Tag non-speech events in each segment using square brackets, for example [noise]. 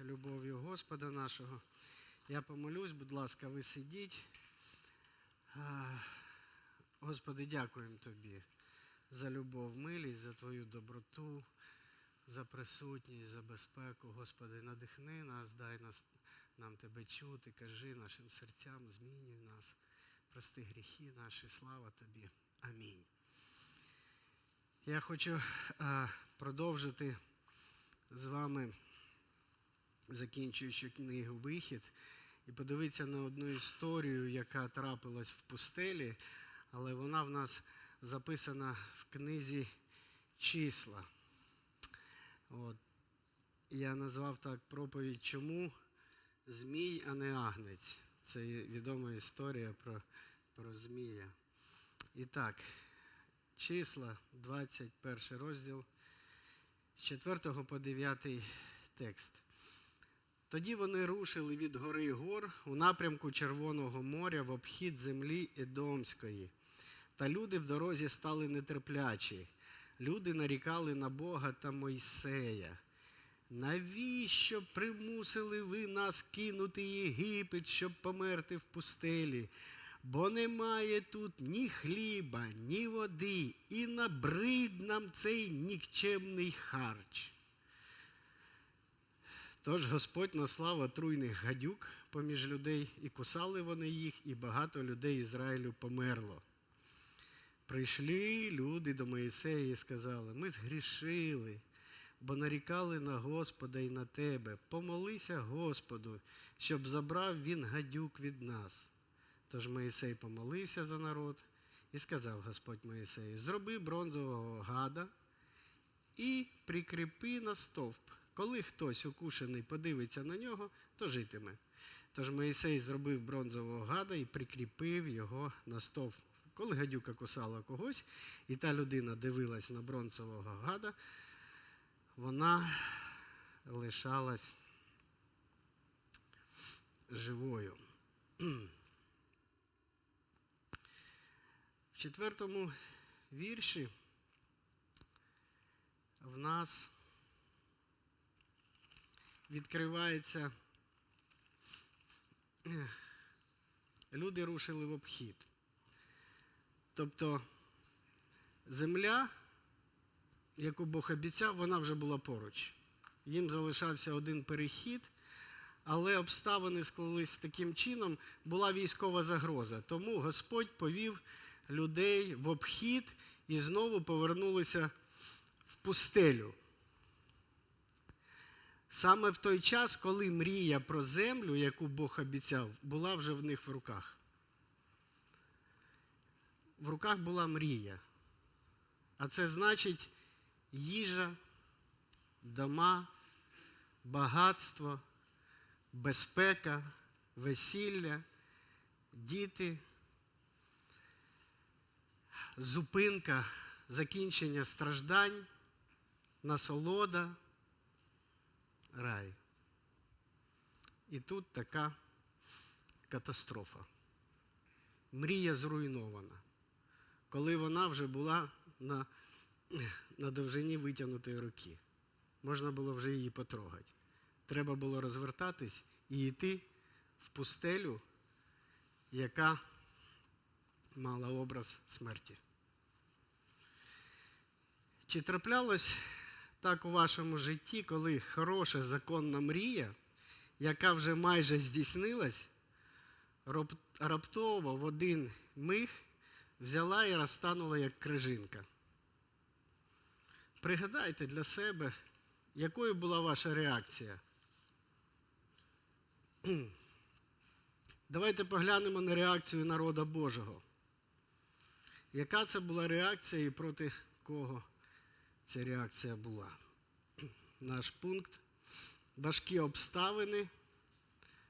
любов'ю Господа нашого. Я помолюсь, будь ласка, ви сидіть. Господи, дякуємо Тобі за любов, милість, за Твою доброту, за присутність, за безпеку. Господи, надихни нас, дай нас, нам Тебе чути, кажи нашим серцям, змінюй нас, прости гріхи наші, слава Тобі. Амінь. Я хочу продовжити з вами, закінчуючи книгу Вихід, і подивитися на одну історію, яка трапилась в пустелі, але вона в нас записана в книзі Числа. От. Я назвав так проповідь Чому Змій, а не агнець. Це відома історія про, про Змія. І так, числа, 21 розділ, з 4 по 9 текст. Тоді вони рушили від гори гор у напрямку Червоного моря в обхід землі Едомської. Та люди в дорозі стали нетерплячі. Люди нарікали на Бога та Мойсея. Навіщо примусили ви нас кинути Єгипет, щоб померти в пустелі? Бо немає тут ні хліба, ні води, і набрид нам цей нікчемний харч. Тож Господь наслав отруйних гадюк поміж людей, і кусали вони їх, і багато людей Ізраїлю померло. Прийшли люди до Моїсея і сказали: ми згрішили, бо нарікали на Господа і на тебе. Помолися Господу, щоб забрав він гадюк від нас. Тож Моїсей помолився за народ і сказав Господь Моїсею: зроби бронзового гада і прикріпи на стовп. Коли хтось укушений подивиться на нього, то житиме. Тож Моїсей зробив бронзового гада і прикріпив його на стовп. Коли гадюка кусала когось, і та людина дивилась на бронзового гада, вона лишалась живою. В четвертому вірші в нас відкривається. Люди рушили в обхід. Тобто земля, яку Бог обіцяв, вона вже була поруч. Їм залишався один перехід, але обставини склались таким чином, була військова загроза. Тому Господь повів людей в обхід і знову повернулися в пустелю. Саме в той час, коли мрія про землю, яку Бог обіцяв, була вже в них в руках. В руках була мрія. А це значить їжа, дома, багатство, безпека, весілля, діти, зупинка, закінчення страждань, насолода рай. І тут така катастрофа. Мрія зруйнована, коли вона вже була на, на довжині витягнутої руки. Можна було вже її потрогати. Треба було розвертатись і йти в пустелю, яка мала образ смерті. Чи траплялось так у вашому житті, коли хороша законна мрія, яка вже майже здійснилась, раптово в один миг взяла і розтанула як крижинка. Пригадайте для себе, якою була ваша реакція. Давайте поглянемо на реакцію народа Божого. Яка це була реакція і проти кого? Ця реакція була. Наш пункт важкі обставини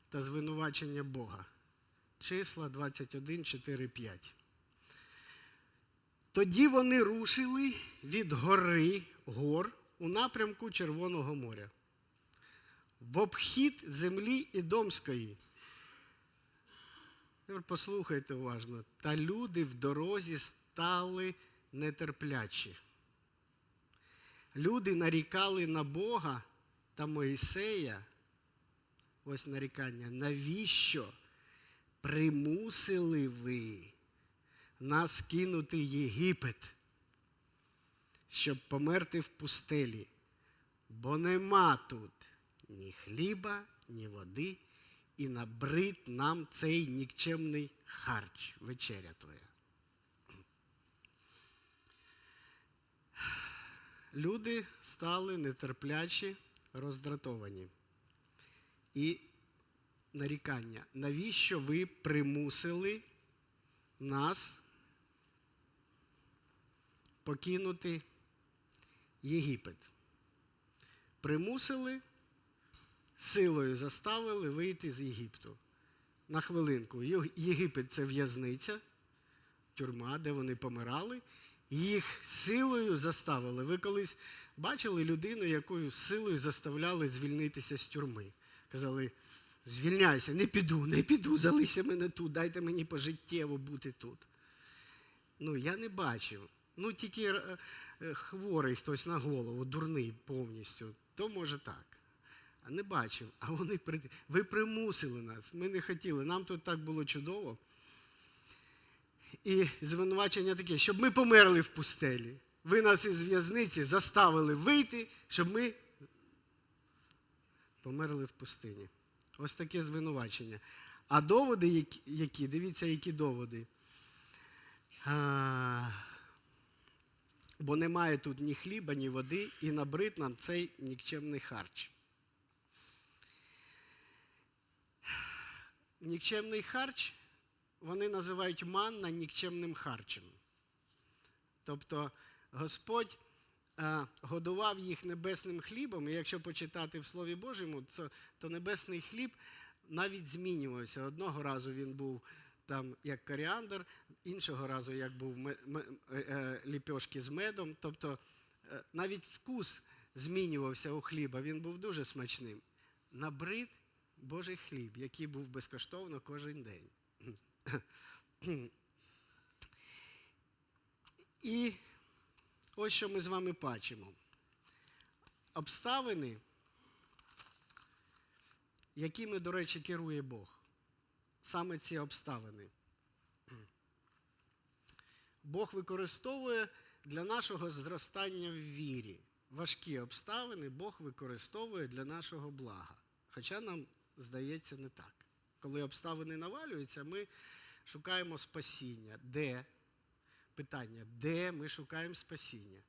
та звинувачення Бога. Числа 21, 4, 5. Тоді вони рушили від гори гор у напрямку Червоного моря. В обхід землі Ідомської. Послухайте уважно. Та люди в дорозі стали нетерплячі люди нарікали на Бога та Моїсея ось нарікання. Навіщо примусили ви нас кинути Єгипет, щоб померти в пустелі? Бо нема тут ні хліба, ні води, і набрид нам цей нікчемний харч, вечеря твоя. Люди стали нетерплячі, роздратовані. І нарікання. Навіщо ви примусили нас покинути Єгипет? Примусили, силою заставили вийти з Єгипту. На хвилинку. Єгипет це в'язниця, тюрма, де вони помирали. Їх силою заставили. Ви колись бачили людину, якою силою заставляли звільнитися з тюрми. Казали, звільняйся, не піду, не піду, залися мене тут, дайте мені пожиттєво бути тут. Ну, я не бачив. Ну, тільки е, е, хворий хтось на голову, дурний повністю, то може так. А не бачив. А вони ви примусили нас. Ми не хотіли. Нам тут так було чудово. І звинувачення таке, щоб ми померли в пустелі. Ви нас із в'язниці заставили вийти, щоб ми померли в пустині. Ось таке звинувачення. А доводи, які, дивіться, які доводи. А, бо немає тут ні хліба, ні води, і набрид нам цей нікчемний харч. Нікчемний харч вони називають манна нікчемним харчем. Тобто Господь е, годував їх небесним хлібом, і якщо почитати в Слові Божому, то, то небесний хліб навіть змінювався. Одного разу він був там як коріандр, іншого разу як був ме- е, е, ліпьошки з медом. Тобто навіть вкус змінювався у хліба, він був дуже смачним. Набрид Божий хліб, який був безкоштовно кожен день. І ось що ми з вами бачимо. Обставини, якими, до речі, керує Бог. Саме ці обставини. Бог використовує для нашого зростання в вірі. Важкі обставини Бог використовує для нашого блага. Хоча нам здається не так. Коли обставини навалюються, ми шукаємо спасіння. Де? Питання, де ми шукаємо спасіння?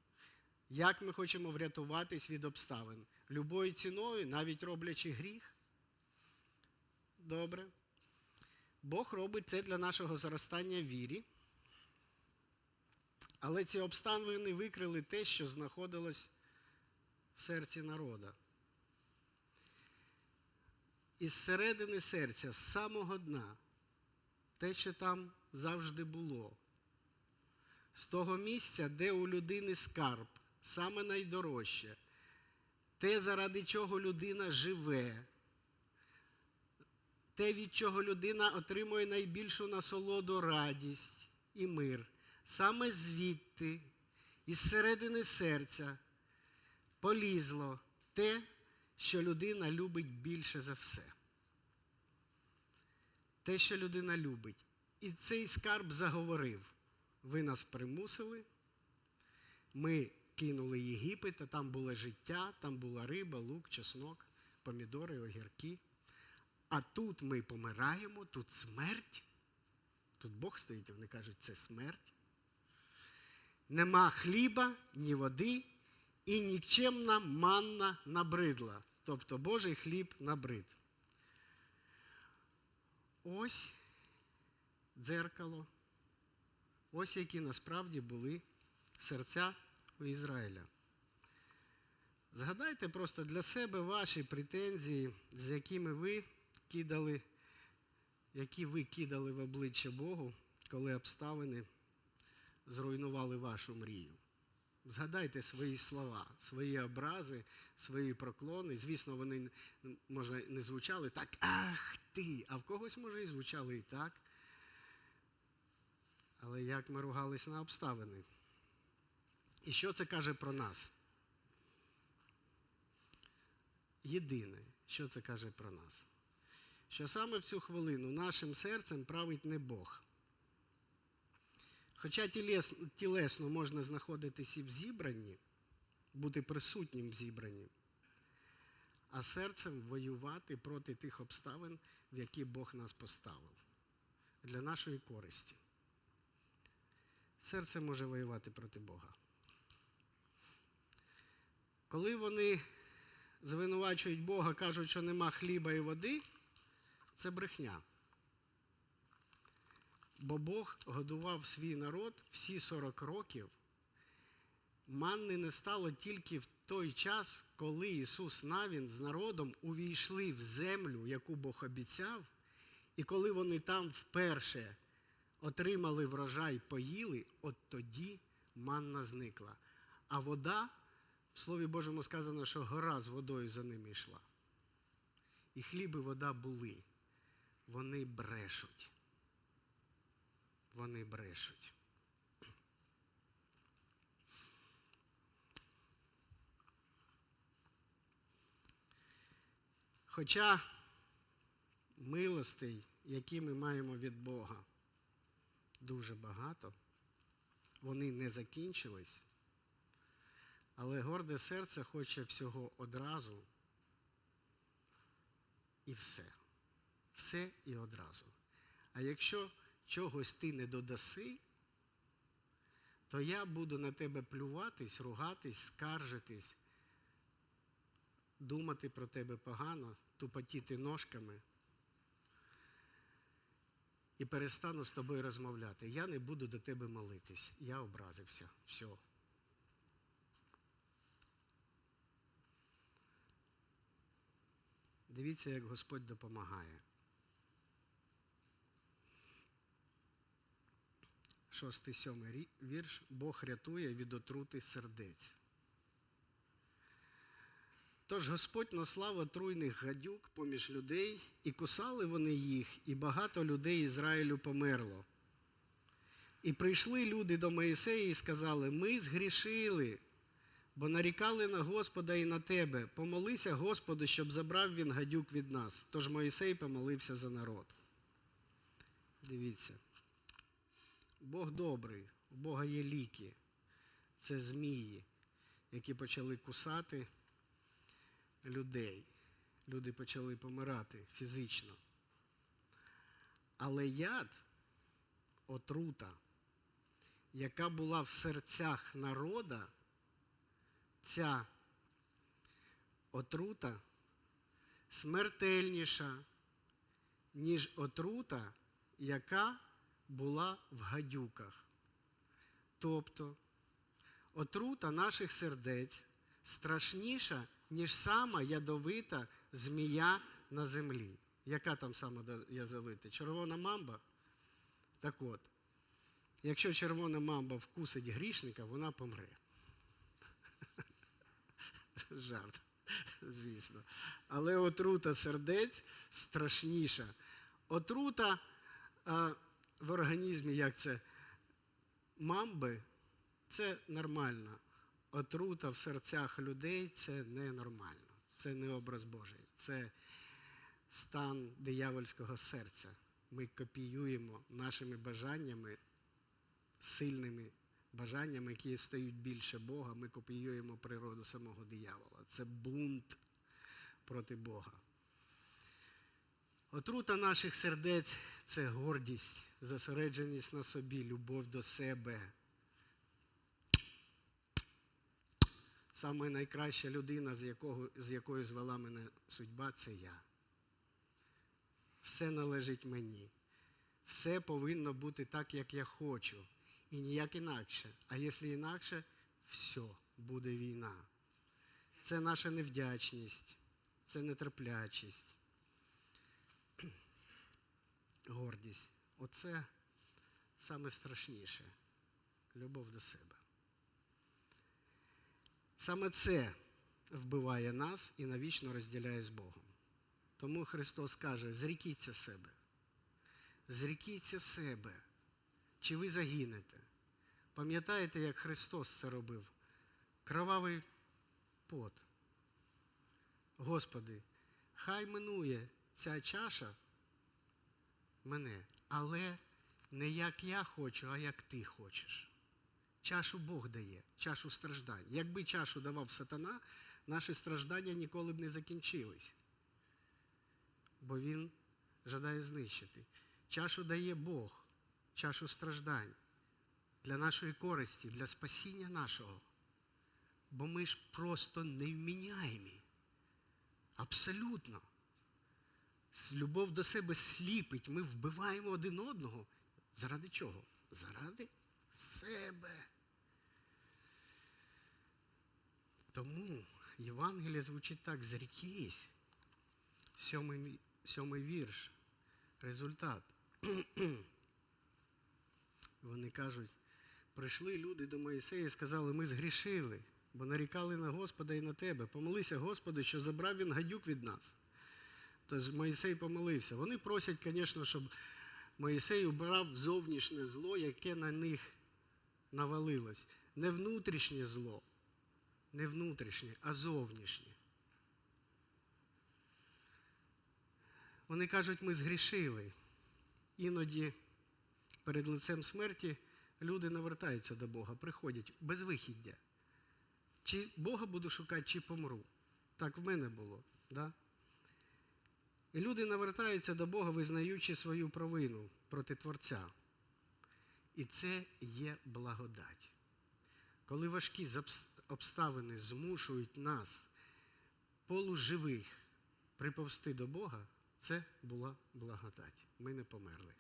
Як ми хочемо врятуватись від обставин? Любою ціною, навіть роблячи гріх? Добре. Бог робить це для нашого зростання в вірі. Але ці обставини викрили те, що знаходилось в серці народа. Із середини серця, з самого дна, те, що там завжди було. З того місця, де у людини скарб, саме найдорожче, те, заради чого людина живе, те, від чого людина отримує найбільшу насолоду, радість і мир. Саме звідти, із середини серця, полізло те, що людина любить більше за все. Те, що людина любить. І цей скарб заговорив. Ви нас примусили, ми кинули Єгипет, а там було життя, там була риба, лук, чеснок, помідори, огірки. А тут ми помираємо, тут смерть. Тут Бог стоїть, вони кажуть, це смерть. Нема хліба, ні води, і нікчемна манна набридла. Тобто Божий хліб набрид. Ось дзеркало. Ось які насправді були серця у Ізраїля. Згадайте просто для себе ваші претензії, з якими ви кидали, які ви кидали в обличчя Богу, коли обставини зруйнували вашу мрію. Згадайте свої слова, свої образи, свої проклони. Звісно, вони може не звучали так, ах ти, а в когось може і звучали і так. Але як ми ругались на обставини? І що це каже про нас? Єдине, що це каже про нас? що саме в цю хвилину нашим серцем править не Бог. Хоча тілес- тілесно можна знаходитись і в зібранні, бути присутнім в зібранні, а серцем воювати проти тих обставин, в які Бог нас поставив для нашої користі. Серце може воювати проти Бога. Коли вони звинувачують Бога, кажуть, що нема хліба і води, це брехня. Бо Бог годував свій народ всі 40 років. Манни не стало тільки в той час, коли Ісус Навін з народом увійшли в землю, яку Бог обіцяв, і коли вони там вперше отримали врожай, поїли, от тоді манна зникла. А вода, в Слові Божому сказано, що гора з водою за ними йшла. І хліб і вода були. Вони брешуть. Вони брешуть. Хоча милостей, які ми маємо від Бога, дуже багато, вони не закінчились, але горде серце хоче всього одразу і все. Все і одразу. А якщо чогось ти не додаси, то я буду на тебе плюватись, ругатись, скаржитись, думати про тебе погано, тупотіти ножками і перестану з тобою розмовляти. Я не буду до тебе молитись. Я образився. Все. Дивіться, як Господь допомагає. Шостий сьомий рі- вірш. Бог рятує від отрути сердець. Тож Господь наслав отруйних гадюк поміж людей, і кусали вони їх, і багато людей Ізраїлю померло. І прийшли люди до Моїсея і сказали: Ми згрішили, бо нарікали на Господа і на тебе. Помолися Господу, щоб забрав він гадюк від нас. Тож Моїсей помолився за народ. Дивіться. Бог добрий, у Бога є ліки. Це змії, які почали кусати людей. Люди почали помирати фізично. Але яд, отрута, яка була в серцях народа, ця отрута смертельніша, ніж отрута, яка була в гадюках. Тобто отрута наших сердець страшніша, ніж сама ядовита змія на землі. Яка там сама ядовита? Червона мамба? Так от, якщо червона мамба вкусить грішника, вона помре. [laughs] Жарт, звісно. Але отрута сердець страшніша. Отрута в організмі, як це мамби, це нормально. Отрута в серцях людей це ненормально. Це не образ Божий. Це стан диявольського серця. Ми копіюємо нашими бажаннями, сильними бажаннями, які стають більше Бога, ми копіюємо природу самого диявола. Це бунт проти Бога. Отрута наших сердець це гордість, зосередженість на собі, любов до себе. Саме найкраща людина, з, якого, з якою звела мене судьба, це я. Все належить мені. Все повинно бути так, як я хочу. І ніяк інакше. А якщо інакше, все, буде війна. Це наша невдячність, це нетерплячість, гордість. Оце саме страшніше любов до себе. Саме це вбиває нас і навічно розділяє з Богом. Тому Христос каже: зрікіться себе. Зрікіться себе, чи ви загинете. Пам'ятаєте, як Христос це робив? Кровавий пот. Господи, хай минує ця чаша мене, але не як я хочу, а як ти хочеш. Чашу Бог дає, чашу страждань. Якби чашу давав сатана, наші страждання ніколи б не закінчились. Бо він жадає знищити. Чашу дає Бог, чашу страждань для нашої користі, для спасіння нашого. Бо ми ж просто невміняємі. Абсолютно. Любов до себе сліпить. Ми вбиваємо один одного. Заради чого? Заради себе. Тому Євангеліє звучить так: зрікись. Сьомий, сьомий вірш. Результат. [clears throat] Вони кажуть, прийшли люди до Моїсея і сказали, ми згрішили, бо нарікали на Господа і на тебе. Помолися, Господи, що забрав він гадюк від нас. Тож Моїсей помолився. Вони просять, звісно, щоб Моїсей убрав зовнішнє зло, яке на них навалилось. Не внутрішнє зло, не внутрішнє, а зовнішнє. Вони кажуть, ми згрішили. Іноді перед лицем смерті люди навертаються до Бога, приходять без вихіддя. Чи Бога буду шукати, чи помру. Так в мене було. Да? Люди навертаються до Бога, визнаючи свою провину проти Творця. І це є благодать. Коли важкі обставини змушують нас, полуживих, приповсти до Бога, це була благодать. Ми не померли.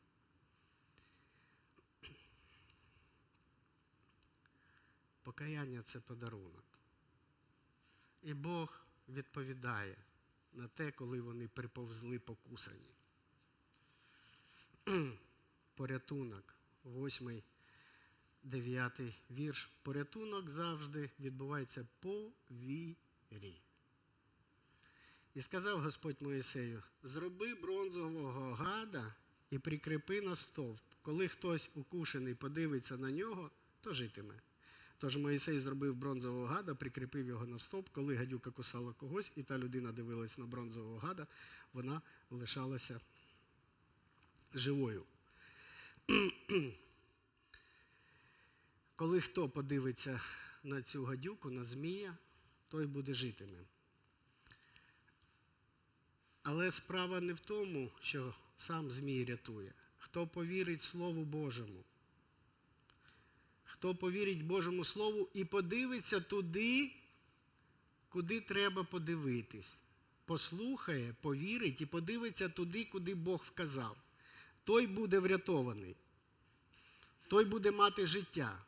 Покаяння це подарунок. І Бог відповідає на те, коли вони приповзли покусані. [clears throat] Порятунок, восьмий, дев'ятий вірш. Порятунок завжди відбувається по вірі. І сказав Господь Моїсею: зроби бронзового гада і прикріпи на стовп. Коли хтось укушений подивиться на нього, то житиме. Тож Моїсей зробив бронзового гада, прикріпив його на стовп, коли гадюка кусала когось, і та людина дивилась на бронзового гада, вона лишалася живою. [clears throat] Коли хто подивиться на цю гадюку, на змія, той буде житиме. Але справа не в тому, що сам Змій рятує. Хто повірить Слову Божому, хто повірить Божому Слову і подивиться туди, куди треба подивитись. Послухає, повірить і подивиться туди, куди Бог вказав. Той буде врятований. Той буде мати життя.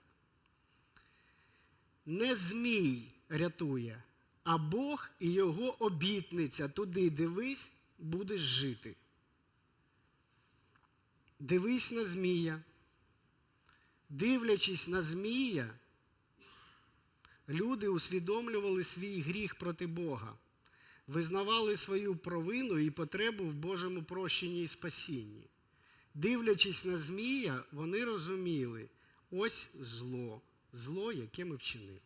Не Змій рятує, а Бог і його обітниця. Туди дивись, будеш жити. Дивись на Змія. Дивлячись на Змія, люди усвідомлювали свій гріх проти Бога, визнавали свою провину і потребу в Божому прощенні і спасінні. Дивлячись на Змія, вони розуміли ось зло, зло, яке ми вчинили.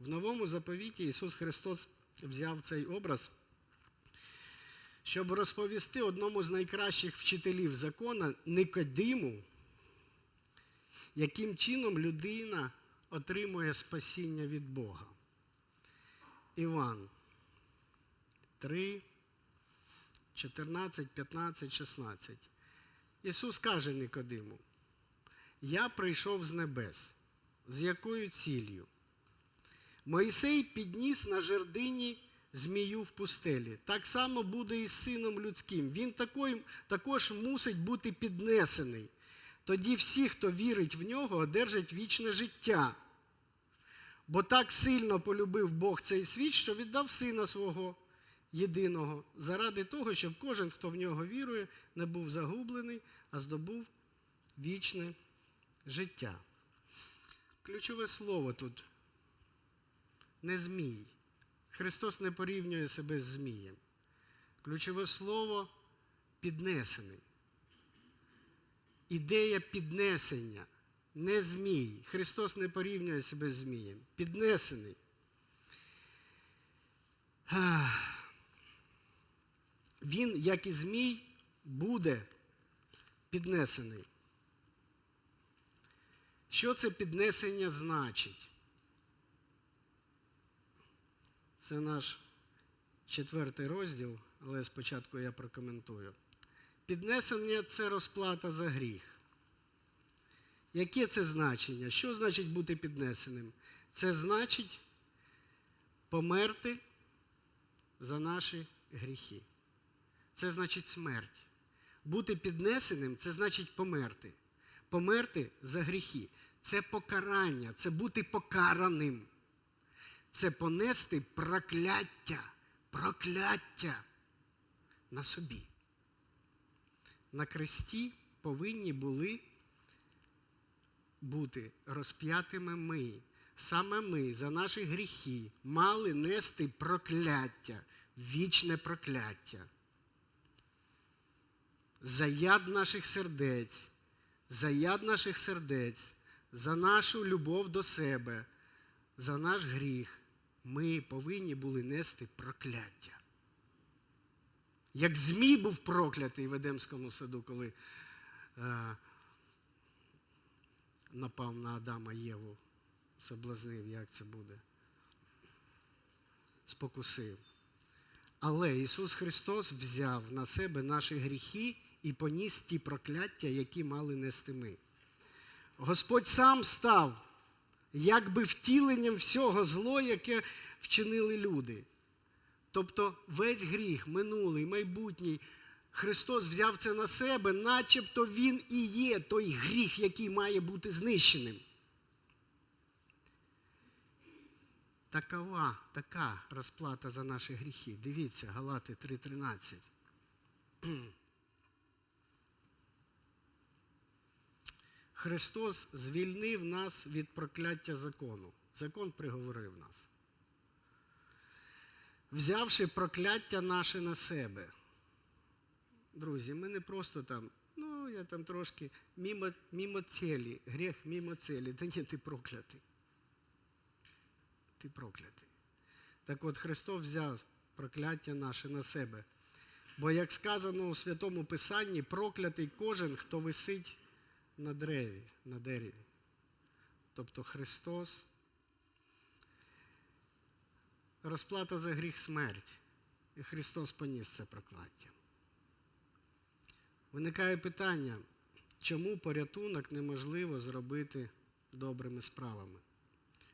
В новому заповіті Ісус Христос взяв цей образ, щоб розповісти одному з найкращих вчителів закона Никодиму, яким чином людина отримує спасіння від Бога. Іван 3, 14, 15, 16. Ісус каже Никодиму, я прийшов з небес. З якою ціллю? Моїсей підніс на жердині змію в пустелі. Так само буде і з сином людським. Він також мусить бути піднесений. Тоді всі, хто вірить в нього, одержать вічне життя. Бо так сильно полюбив Бог цей світ, що віддав сина свого єдиного, заради того, щоб кожен, хто в нього вірує, не був загублений, а здобув вічне життя. Ключове слово тут не змій. Христос не порівнює себе з змієм. Ключове слово піднесений. Ідея піднесення, не змій. Христос не порівнює себе з змієм. Піднесений. Він, як і змій, буде піднесений. Що це піднесення значить? Це наш четвертий розділ, але спочатку я прокоментую. Піднесення це розплата за гріх. Яке це значення? Що значить бути піднесеним? Це значить померти за наші гріхи. Це значить смерть. Бути піднесеним це значить померти. Померти за гріхи. Це покарання, це бути покараним. Це понести прокляття, прокляття на собі. На кресті повинні були бути розп'ятими ми. Саме ми за наші гріхи мали нести прокляття, вічне прокляття. За яд наших сердець, за яд наших сердець, за нашу любов до себе, за наш гріх ми повинні були нести прокляття. Як Змій був проклятий в Едемському саду, коли е, напав на Адама Єву, соблазнив, як це буде, спокусив. Але Ісус Христос взяв на себе наші гріхи і поніс ті прокляття, які мали нести ми. Господь сам став якби втіленням всього зло, яке вчинили люди. Тобто весь гріх, минулий, майбутній, Христос взяв це на себе, начебто Він і є той гріх, який має бути знищеним. Такова, така розплата за наші гріхи. Дивіться, Галати 3:13. Христос звільнив нас від прокляття закону. Закон приговорив нас. Взявши прокляття наше на себе. Друзі, ми не просто там, ну, я там трошки мимо, мимо цілі, гріх мимо цілі. Та ні, ти проклятий. Ти проклятий. Так от Христос взяв прокляття наше на себе. Бо, як сказано у Святому Писанні, проклятий кожен, хто висить на дереві, на дереві. Тобто Христос. Розплата за гріх смерть. І Христос поніс це прокляття. Виникає питання, чому порятунок неможливо зробити добрими справами?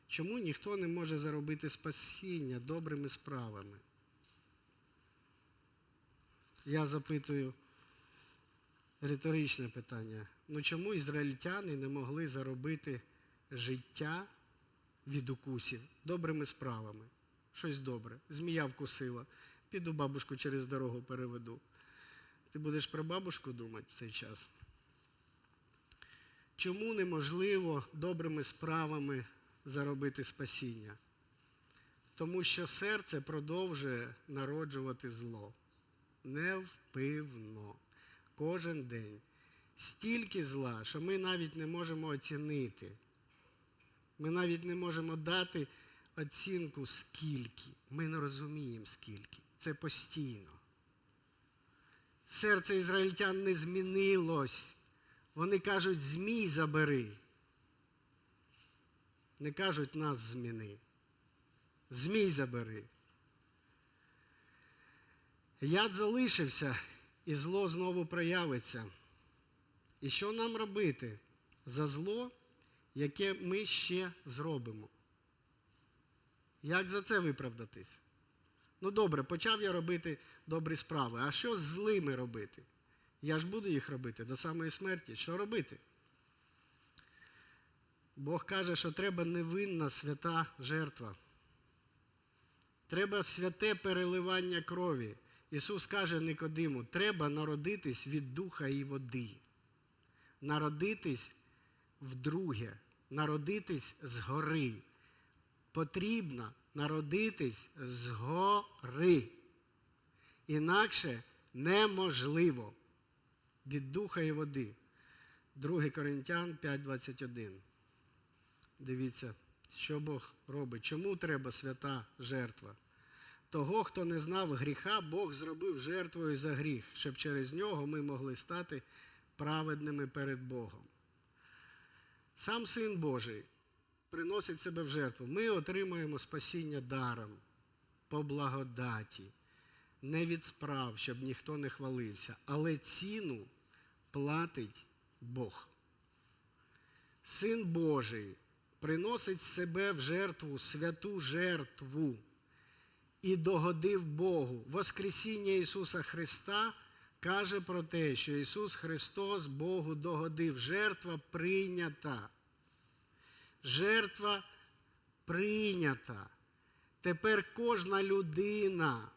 Чому ніхто не може заробити спасіння добрими справами? Я запитую риторичне питання. Ну чому ізраїльтяни не могли заробити життя від укусів добрими справами? Щось добре. Змія вкусила. Піду бабушку через дорогу переведу. Ти будеш про бабушку думати в цей час? Чому неможливо добрими справами заробити спасіння? Тому що серце продовжує народжувати зло. Невпивно. Кожен день. Стільки зла, що ми навіть не можемо оцінити. Ми навіть не можемо дати оцінку скільки. Ми не розуміємо скільки. Це постійно. Серце ізраїльтян не змінилось. Вони кажуть, змій забери. Не кажуть нас зміни. Змій забери. Яд залишився, і зло знову проявиться. І що нам робити за зло, яке ми ще зробимо? Як за це виправдатись? Ну добре, почав я робити добрі справи. А що з злими робити? Я ж буду їх робити до самої смерті. Що робити? Бог каже, що треба невинна свята жертва. Треба святе переливання крові. Ісус каже Никодиму, треба народитись від духа і води. Народитись вдруге, народитись згори. Потрібно народитись згори. Інакше неможливо від духа і води. 2 Коринтян 5.21. Дивіться, що Бог робить. Чому треба свята жертва? Того, хто не знав гріха, Бог зробив жертвою за гріх, щоб через нього ми могли стати праведними перед Богом. Сам Син Божий приносить себе в жертву. Ми отримуємо спасіння даром, по благодаті, не від справ, щоб ніхто не хвалився, але ціну платить Бог. Син Божий приносить себе в жертву, святу жертву і догодив Богу. Воскресіння Ісуса Христа каже про те, що Ісус Христос Богу догодив. Жертва прийнята. Жертва прийнята. Тепер кожна людина,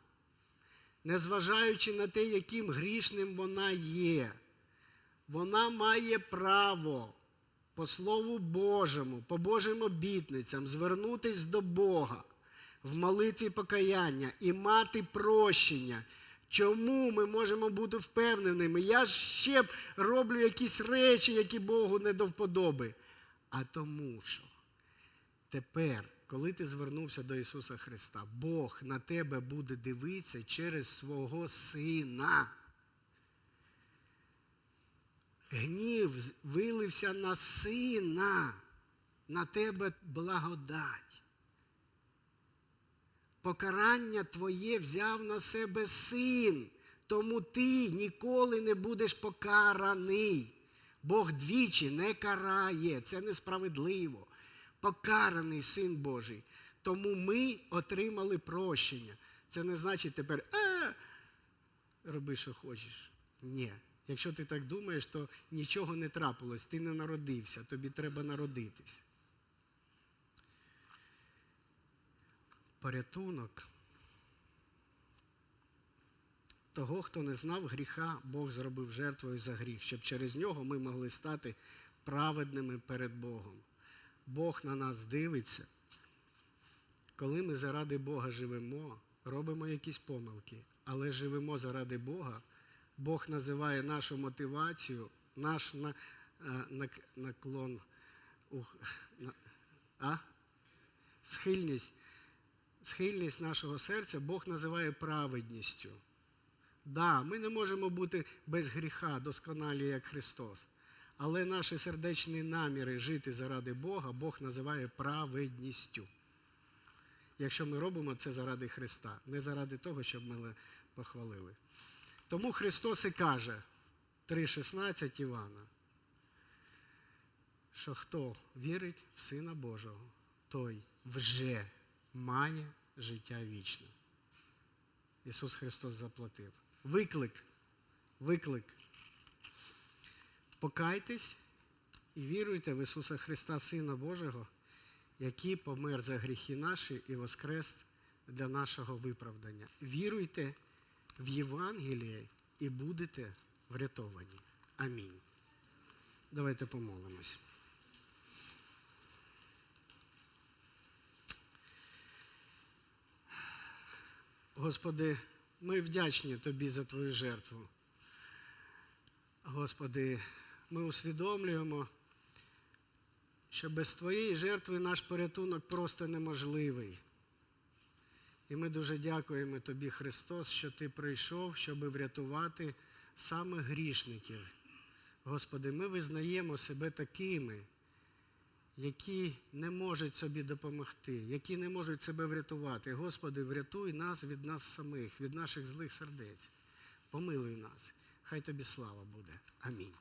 незважаючи на те, яким грішним вона є, вона має право по Слову Божому, по Божим обітницям звернутись до Бога в молитві покаяння і мати прощення. Чому ми можемо бути впевненими? Я ще роблю якісь речі, які Богу не до вподоби. А тому що тепер, коли ти звернувся до Ісуса Христа, Бог на тебе буде дивитися через свого Сина. Гнів вилився на сина, на тебе благодать. Покарання твоє взяв на себе син, тому ти ніколи не будеш покараний. Бог двічі не карає, це несправедливо. Покараний син Божий. Тому ми отримали прощення. Це не значить тепер, а, роби, що хочеш. Ні. Якщо ти так думаєш, то нічого не трапилось, ти не народився, тобі треба народитись. Порятунок того, хто не знав гріха, Бог зробив жертвою за гріх, щоб через нього ми могли стати праведними перед Богом. Бог на нас дивиться. Коли ми заради Бога живемо, робимо якісь помилки, але живемо заради Бога, Бог називає нашу мотивацію, наш на, е, нак- наклон, ух, на, а? схильність, схильність нашого серця Бог називає праведністю. Да, ми не можемо бути без гріха, досконалі, як Христос. Але наші сердечні наміри жити заради Бога Бог називає праведністю. Якщо ми робимо це заради Христа, не заради того, щоб ми похвалили. Тому Христос і каже 3,16 Івана, що хто вірить в Сина Божого, той вже має життя вічне. Ісус Христос заплатив. Виклик. Виклик. Покайтесь і віруйте в Ісуса Христа, Сина Божого, який помер за гріхи наші і воскрес для нашого виправдання. Віруйте в Євангеліє і будете врятовані. Амінь. Давайте помолимось. Господи, ми вдячні Тобі за Твою жертву. Господи, ми усвідомлюємо, що без Твоєї жертви наш порятунок просто неможливий. І ми дуже дякуємо Тобі, Христос, що Ти прийшов, щоб врятувати саме грішників. Господи, ми визнаємо себе такими, які не можуть собі допомогти, які не можуть себе врятувати. Господи, врятуй нас від нас самих, від наших злих сердець. Помилуй нас. Хай тобі слава буде. Амінь.